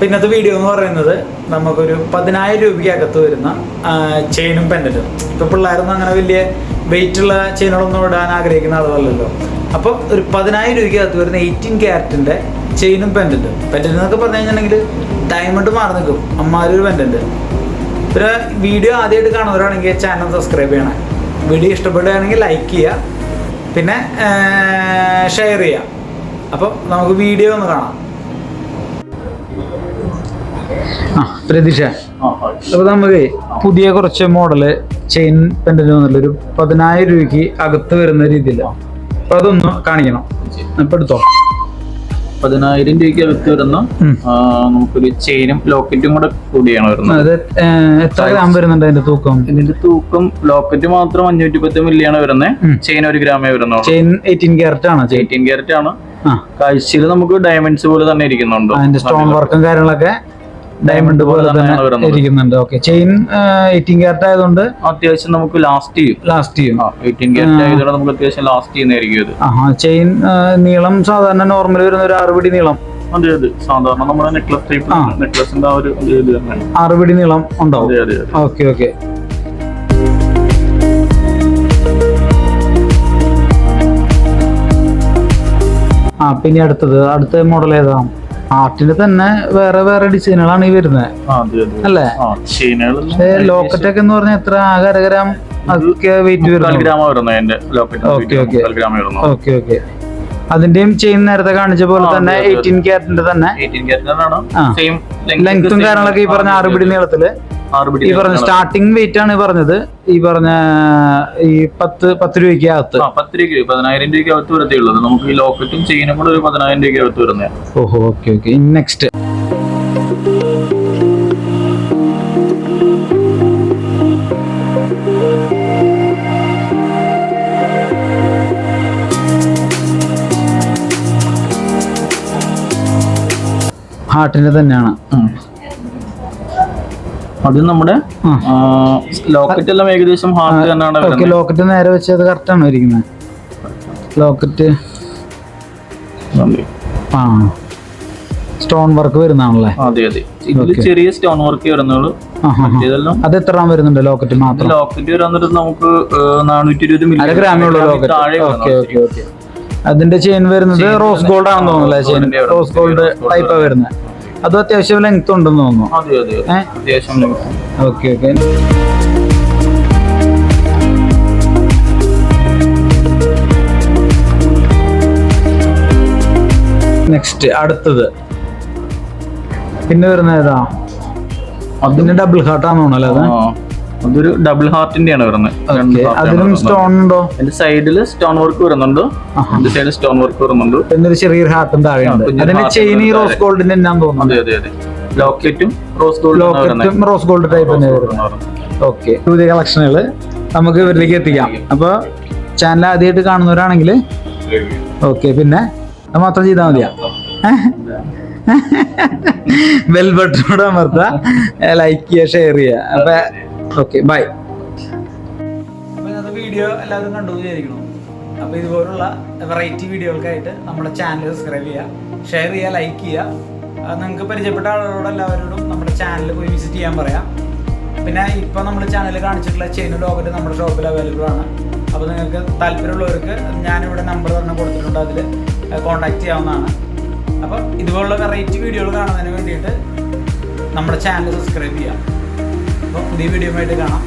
അപ്പോൾ ഇന്നത്തെ വീഡിയോ എന്ന് പറയുന്നത് നമുക്കൊരു പതിനായിരം രൂപയ്ക്കകത്ത് വരുന്ന ചെയിനും പെൻഡലും ഇപ്പോൾ പിള്ളേരൊന്നും അങ്ങനെ വലിയ വെയിറ്റുള്ള ചെയിനുകളൊന്നും ഇടാൻ ആഗ്രഹിക്കുന്ന ആളുകളല്ലോ അപ്പോൾ ഒരു പതിനായിരം രൂപയ്ക്കകത്ത് വരുന്ന എയ്റ്റീൻ ക്യാരറ്റിന്റെ ചെയിനും പെൻഡലും പെൻഡൽ എന്നൊക്കെ പറഞ്ഞു കഴിഞ്ഞിട്ടുണ്ടെങ്കിൽ ഡയമണ്ട് മാറി നിൽക്കും. അമ്മാരൊരു പെൻഡന്റ് പിന്നെ വീഡിയോ ആദ്യമായിട്ട് കാണുന്നവരാണെങ്കിൽ ചാനൽ സബ്സ്ക്രൈബ് ചെയ്യണം. വീഡിയോ ഇഷ്ടപ്പെടുകയാണെങ്കിൽ ലൈക്ക് ചെയ്യുക. പിന്നെ ഷെയർ ചെയ്യുക. അപ്പം നമുക്ക് വീഡിയോ ഒന്ന് കാണാം. ആ പ്രതീക്ഷ. അപ്പോൾ നമുക്ക് പുതിയ കുറച്ച് മോഡൽ ചെയിൻ പെൻഡന്റ് വന്നിട്ടുള്ള ഒരു പതിനായിരം രൂപയ്ക്ക് അകത്ത് വരുന്ന രീതിയിൽ അപ്പൊ അതൊന്ന് കാണിക്കണം. ഇപ്പൊ എടുത്തോ. പതിനായിരം രൂപയ്ക്ക് അകത്ത് വരുന്ന നമുക്കൊരു ചെയിനും ലോക്കറ്റും കൂടെ കൂടിയാണ് വരുന്നത്. എത്ര ഗ്രാം വരുന്നുണ്ട് അതിന്റെ തൂക്കം? ഇതിന്റെ തൂക്കം ലോക്കറ്റ് മാത്രം അഞ്ഞൂറ്റി പത്ത് മില്ലിയാണ് വരുന്നത് ചെയിൻ ഒരു ഗ്രാമേ വരുന്നുള്ളൂ. ചെയിൻ എയ്റ്റീൻ ക്യാരറ്റ് ആണ് എയ്റ്റീൻ ക്യാരറ്റ് ആണ്. കാഴ്ചയിൽ നമുക്ക് ഡയമണ്ട്സ് പോലെ തന്നെ ഇരിക്കുന്നുണ്ട്. അതിന്റെ സ്റ്റോൺ വർക്കും കാര്യങ്ങളൊക്കെ ഡയമണ്ട് പോലെ തന്നെ ഇരിക്കുന്നുണ്ട്. ഓക്കെ ചെയിൻ എയ്റ്റീൻ ക്യാരറ്റ് ആയതുകൊണ്ട് അത്യാവശ്യം നമുക്ക് ലാസ്റ്റ് ചെയ്യും. ലാസ്റ്റ് ചെയ്യും. ആ എയ്റ്റീൻ ക്യാരറ്റ് ആയതുകൊണ്ട് നമുക്ക് അത്യാവശ്യം ലാസ്റ്റ് ചെയ്യുന്നതായിരിക്കും ഇത്. ആ ചെയിൻ നീളം സാധാരണ നോർമൽ വരുന്ന ഒരു ആറ് പിടി നീളം. അതെ അതെ. സാധാരണ നമ്മുടെ നെക്ലസ് ടൈപ്പ് ആ. നെക്ലസിന്റെ ആ ഒരു ഇത് ഇത് ആറ് പിടി നീളം ഉണ്ടാവും. ഓക്കെ ഓക്കെ ആ പിന്നെ അടുത്തത്. അടുത്ത മോഡൽ ഏതാ? ആർട്ടിന്റെ തന്നെ വേറെ വേറെ ഡിസൈനുകളാണ് ഈ വരുന്നത് അല്ലേ? പക്ഷേ ലോക്കറ്റ് ഒക്കെ എന്ന് പറഞ്ഞാൽ എത്ര ആകെ അരഗ്രാം ഒക്കെ വെയിറ്റ് വരുന്നു ഓക്കെ, ഓക്കെ. അതിന്റെയും ചെയിൻ നേരത്തെ കാണിച്ച പോലെ തന്നെ. എയ്റ്റീൻ ക്യാരറ്റിന്റെ തന്നെ. ലെങ്ത്തും കാര്യങ്ങളൊക്കെ ഈ പറഞ്ഞ ആറ് പിടി നീളത്തിൽ. ഈ പറഞ്ഞ സ്റ്റാർട്ടിംഗ് വെയിറ്റ് ആണ് പറഞ്ഞത്. ഈ പറഞ്ഞ ഈ പത്ത് പത്ത് രൂപയ്ക്ക് അകത്ത്. പത്ത് രൂപയ്ക്ക് പതിനായിരം രൂപയ്ക്ക് അകത്ത് വരത്തേ ഉള്ളത് നമുക്ക് ഈ ലോക്കറ്റും ചെയിനും കൂടെ ഒരു പതിനായിരം രൂപയ്ക്ക് അകത്ത് വരുന്നത്. ഓഹോ ഓക്കെ ഓക്കെ. നെക്സ്റ്റ് ഹാർട്ടിന്റെ തന്നെയാണ്. അത് നമ്മുടെ ലോക്കറ്റ് എല്ലാം ഏകദേശം ഹാർട്ട് തന്നെയാണ് ലോക്കറ്റ് നേരെ വെച്ച് അത് കറക്റ്റ് ആണ് ഇരിക്കുന്നത്. ലോക്കറ്റ്. ആ. സ്റ്റോൺ വർക്ക് വരുന്നതാണല്ലേ? അതെ അതെ. ഇതിൽ ചെറിയ സ്റ്റോൺ വർക്ക് വരുന്നുള്ളൂ. അത് എത്ര വരുന്നുണ്ട് ലോക്കറ്റ് മാത്രം? ലോക്കറ്റ് വരാന്നിട്ട് നമുക്ക് നാനൂറ്റി ഇരുപത് മില്ലി ഗ്രാമേ ഉള്ളൂ ലോക്കറ്റ്. Okay okay okay. അതിന്റെ ചെയിൻ വരുന്നത് റോസ് ഗോൾഡ് ആണെന്ന് തോന്നുന്നുല്ലേ ചെയിൻ റോസ് ഗോൾഡ് ടൈപ്പാണ് ടൈപ്പാ വരുന്നത്. അത് അത്യാവശ്യം ലെങ്ത് ഉണ്ടെന്ന് തോന്നുന്നു. Okay okay. നെക്സ്റ്റ് അടുത്തത്. പിന്നെ വരുന്ന ഏതാ? അതിന് ഡബിൾ ഹാർട്ട് ആണെന്ന് അത്? അതൊരു ഡബിൾ ഹാർട്ടിന്റെ ആണ് വരുന്നത് അതിലും സ്റ്റോൺ ഉണ്ടോ? അതിന്റെ സൈഡിൽ സ്റ്റോൺ വർക്ക് വരുന്നുണ്ട്. അതിന്റെ സൈഡിൽ സ്റ്റോൺ വർക്ക് വരുന്നുണ്ട്. എന്നൊരു ചെറിയൊരു ഹാർട്ടും താഴെയാണ് റോസ് ഗോൾഡിന്റെ എന്നാന്ന് തോന്നുന്നു? അതെ അതെ അതെ. ലോക്കറ്റും റോസ് ഗോൾഡ് ലോക്കറ്റും റോസ് ഗോൾഡ് ടൈപ്പ് തന്നെ വരുന്നത്. ഓക്കെ പുതിയ കളക്ഷനുകൾ നമുക്ക് ഇവരിലേക്ക് എത്തിക്കാം. അപ്പോൾ ചാനൽ ആദ്യമായിട്ട് കാണുന്നവരാണെങ്കിൽ ഓക്കെ പിന്നെ അത് മാത്രം ചെയ്താൽ മതിയാ. ബെൽ ബട്ടണോട് അമർത്താ. ലൈക്ക് ചെയ്യുക ഷെയർ ചെയ്യുക. അപ്പൊ ഓക്കെ ബൈ. വീഡിയോ എല്ലാവരും കണ്ടു വിചാരിക്കണം അപ്പോൾ ഇതുപോലുള്ള വെറൈറ്റി വീഡിയോകൾക്കായിട്ട് നമ്മുടെ ചാനൽ സബ്സ്ക്രൈബ് ചെയ്യുക ഷെയർ ചെയ്യുക ലൈക്ക് ചെയ്യുക. നിങ്ങൾക്ക് പരിചയപ്പെട്ട ആളുകളോട് എല്ലാവരോടും നമ്മുടെ ചാനൽ പോയി വിസിറ്റ് ചെയ്യാൻ പറയാം. പിന്നെ ഇപ്പോൾ നമ്മൾ ചാനലിൽ കാണിച്ചിട്ടുള്ള ചെയിൻ ലോക്കറ്റ് നമ്മുടെ ഷോപ്പിൽ അവൈലബിൾ ആണ്. അപ്പോൾ നിങ്ങൾക്ക് താല്പര്യമുള്ളവർക്ക് ഞാനിവിടെ നമ്പർ തന്നെ കൊടുത്തിട്ടുണ്ട് അതിൽ കോൺടാക്ട് ചെയ്യാവുന്നതാണ്. അപ്പോൾ ഇതുപോലുള്ള വെറൈറ്റി വീഡിയോകൾ കാണുന്നതിന് വേണ്ടിയിട്ട് നമ്മുടെ ചാനൽ സബ്സ്ക്രൈബ് ചെയ്യാം അപ്പോൾ പുതിയ വീഡിയോ ആയിട്ട് കാണാം.